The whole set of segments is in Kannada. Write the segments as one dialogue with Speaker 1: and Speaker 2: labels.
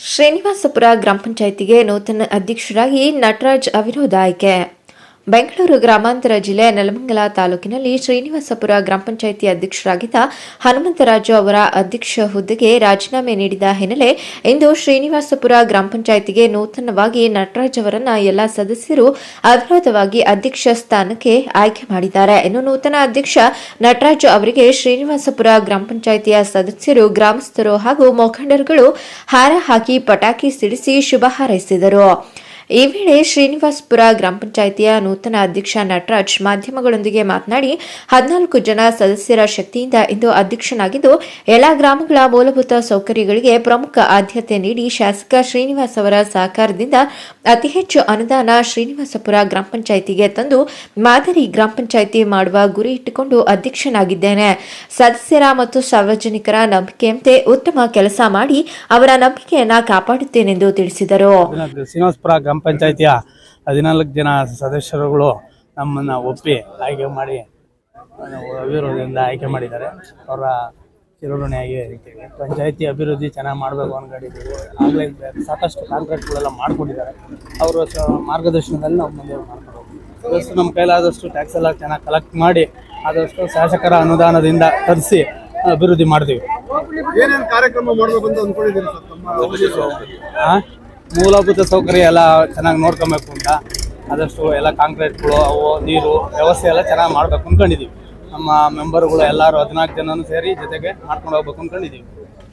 Speaker 1: ಶ್ರೀನಿವಾಸಪುರ ಗ್ರಾಮ ಪಂಚಾಯಿತಿಗೆ ನೂತನ ಅಧ್ಯಕ್ಷರಾಗಿ ನಟರಾಜ್ ಅವಿರೋಧ ಆಯ್ಕೆ. ಬೆಂಗಳೂರು ಗ್ರಾಮಾಂತರ ಜಿಲ್ಲೆ ನೆಲಮಂಗಲ ತಾಲೂಕಿನಲ್ಲಿ ಶ್ರೀನಿವಾಸಪುರ ಗ್ರಾಮ ಪಂಚಾಯಿತಿ ಅಧ್ಯಕ್ಷರಾಗಿದ್ದ ಹನುಮಂತರಾಜು ಅವರ ಅಧ್ಯಕ್ಷ ಹುದ್ದೆಗೆ ರಾಜೀನಾಮೆ ನೀಡಿದ ಹಿನ್ನೆಲೆ ಇಂದು ಶ್ರೀನಿವಾಸಪುರ ಗ್ರಾಮ ಪಂಚಾಯಿತಿಗೆ ನೂತನವಾಗಿ ನಟರಾಜ್ ಅವರನ್ನ ಎಲ್ಲ ಸದಸ್ಯರು ಅವಿರೋಧವಾಗಿ ಅಧ್ಯಕ್ಷ ಸ್ಥಾನಕ್ಕೆ ಆಯ್ಕೆ ಮಾಡಿದ್ದಾರೆ. ಇನ್ನು ನೂತನ ಅಧ್ಯಕ್ಷ ನಟರಾಜ್ ಅವರಿಗೆ ಶ್ರೀನಿವಾಸಪುರ ಗ್ರಾಮ ಪಂಚಾಯಿತಿಯ ಸದಸ್ಯರು, ಗ್ರಾಮಸ್ಥರು ಹಾಗೂ ಮುಖಂಡರುಗಳು ಹಾರ ಹಾಕಿ ಪಟಾಕಿ ಸಿಡಿಸಿ ಶುಭ ಹಾರೈಸಿದರು. ಈ ವೇಳೆ ಶ್ರೀನಿವಾಸಪುರ ಗ್ರಾಮ ಪಂಚಾಯಿತಿಯ ನೂತನ ಅಧ್ಯಕ್ಷ ನಟರಾಜ್ ಮಾಧ್ಯಮಗಳೊಂದಿಗೆ ಮಾತನಾಡಿ, ಹದಿನಾಲ್ಕು ಜನ ಸದಸ್ಯರ ಶಕ್ತಿಯಿಂದ ಇಂದು ಅಧ್ಯಕ್ಷನಾಗಿದ್ದು, ಎಲ್ಲ ಗ್ರಾಮಗಳ ಮೂಲಭೂತ ಸೌಕರ್ಯಗಳಿಗೆ ಪ್ರಮುಖ ಆದ್ಯತೆ ನೀಡಿ ಶಾಸಕ ಶ್ರೀನಿವಾಸ್ ಅವರ ಸಹಕಾರದಿಂದ ಅತಿ ಹೆಚ್ಚು ಅನುದಾನ ಶ್ರೀನಿವಾಸಪುರ ಗ್ರಾಮ ಪಂಚಾಯಿತಿಗೆ ತಂದು ಮಾದರಿ ಗ್ರಾಮ ಪಂಚಾಯಿತಿ ಮಾಡುವ ಗುರಿ ಇಟ್ಟುಕೊಂಡು ಅಧ್ಯಕ್ಷನಾಗಿದ್ದೇನೆ. ಸದಸ್ಯರ ಮತ್ತು ಸಾರ್ವಜನಿಕರ ನಂಬಿಕೆಯಂತೆ ಉತ್ತಮ ಕೆಲಸ ಮಾಡಿ ಅವರ ನಂಬಿಕೆಯನ್ನ ಕಾಪಾಡುತ್ತೇನೆಂದು ತಿಳಿಸಿದರು.
Speaker 2: ಶ್ರೀನಿವಾಸಪುರ ಗ್ರಾಮ ಪಂಚಾಯಿತಿಯ ಹದಿನಾಲ್ಕು ಜನ ಸದಸ್ಯರುಗಳು ನಮ್ಮನ್ನು ಒಪ್ಪಿ ಆಯ್ಕೆ ಮಾಡಿ ಅವಿರೋಧದಿಂದ ಆಯ್ಕೆ ಮಾಡಿದ್ದಾರೆ. ಅವರ ಚಿರಋಣಿಯಾಗಿ ಇರ್ತೀವಿ ಪಂಚಾಯಿತಿ ಅಭಿವೃದ್ಧಿ ಚೆನ್ನಾಗಿ ಮಾಡಬೇಕು ಅನ್ಕೊಂಡಿದ್ದೀವಿ. ಆಗಲೇ ಸಾಕಷ್ಟು ಕಾಂಟ್ರಾಕ್ಟ್ಗಳೆಲ್ಲ ಮಾಡ್ಕೊಂಡಿದ್ದಾರೆ. ಅವರ ಮಾರ್ಗದರ್ಶನದಲ್ಲಿ ನಾವು ಮುಂದೆ ಹೋಗ್ತೀವಿ ನಮ್ಮ ಕೈಲಾದಷ್ಟು ಟ್ಯಾಕ್ಸ್ ಎಲ್ಲ ಚೆನ್ನಾಗಿ ಕಲೆಕ್ಟ್ ಮಾಡಿ ಆದಷ್ಟು ಶಾಸಕರ ಅನುದಾನದಿಂದ ತರಿಸಿ ಅಭಿವೃದ್ಧಿ ಮಾಡ್ತೀವಿ.
Speaker 3: ಏನೇನು ಕಾರ್ಯಕ್ರಮ ಮಾಡಬೇಕು ಅಂತ ಅಂದ್ಕೊಂಡಿದ್ದೀನಿ ಸರ್?
Speaker 2: ಮೂಲಭೂತ ಸೌಕರ್ಯ ಎಲ್ಲ ಚೆನ್ನಾಗಿ ನೋಡ್ಕೊಬೇಕು ಅಂತ. ಆದಷ್ಟು ಎಲ್ಲ ಕಾಂಕ್ರೀಟ್ಗಳು, ಅವು ನೀರು, ವ್ಯವಸ್ಥೆ ಎಲ್ಲ ಚೆನ್ನಾಗಿ ಮಾಡ್ಬೇಕು ಅನ್ಕೊಂಡಿದೀವಿ. ನಮ್ಮ ಮೆಂಬರ್ಗಳು ಎಲ್ಲರೂ ಹದಿನಾಲ್ಕು ಜನನು ಸೇರಿ ಜೊತೆಗೆ ಮಾಡ್ಕೊಂಡು ಹೋಗ್ಬೇಕು ಅನ್ಕೊಂಡಿದೀವಿ.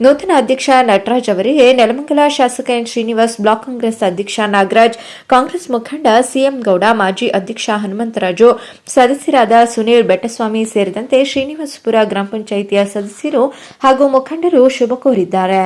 Speaker 1: ನೂತನ ಅಧ್ಯಕ್ಷ ನಟರಾಜ್ ಅವರಿಗೆ ನೆಲಮಂಗಲ ಶಾಸಕ ಎನ್ ಶ್ರೀನಿವಾಸ್, ಬ್ಲಾಕ್ ಕಾಂಗ್ರೆಸ್ ಅಧ್ಯಕ್ಷ ನಾಗರಾಜ್, ಕಾಂಗ್ರೆಸ್ ಮುಖಂಡ ಸಿಎಂ ಗೌಡ, ಮಾಜಿ ಅಧ್ಯಕ್ಷ ಹನುಮಂತರಾಜು, ಸದಸ್ಯರಾದ ಸುನೀಲ್ ಬೆಟ್ಟಸ್ವಾಮಿ ಸೇರಿದಂತೆ ಶ್ರೀನಿವಾಸಪುರ ಗ್ರಾಮ ಪಂಚಾಯಿತಿಯ ಸದಸ್ಯರು ಹಾಗೂ ಮುಖಂಡರು ಶುಭ ಕೋರಿದ್ದಾರೆ.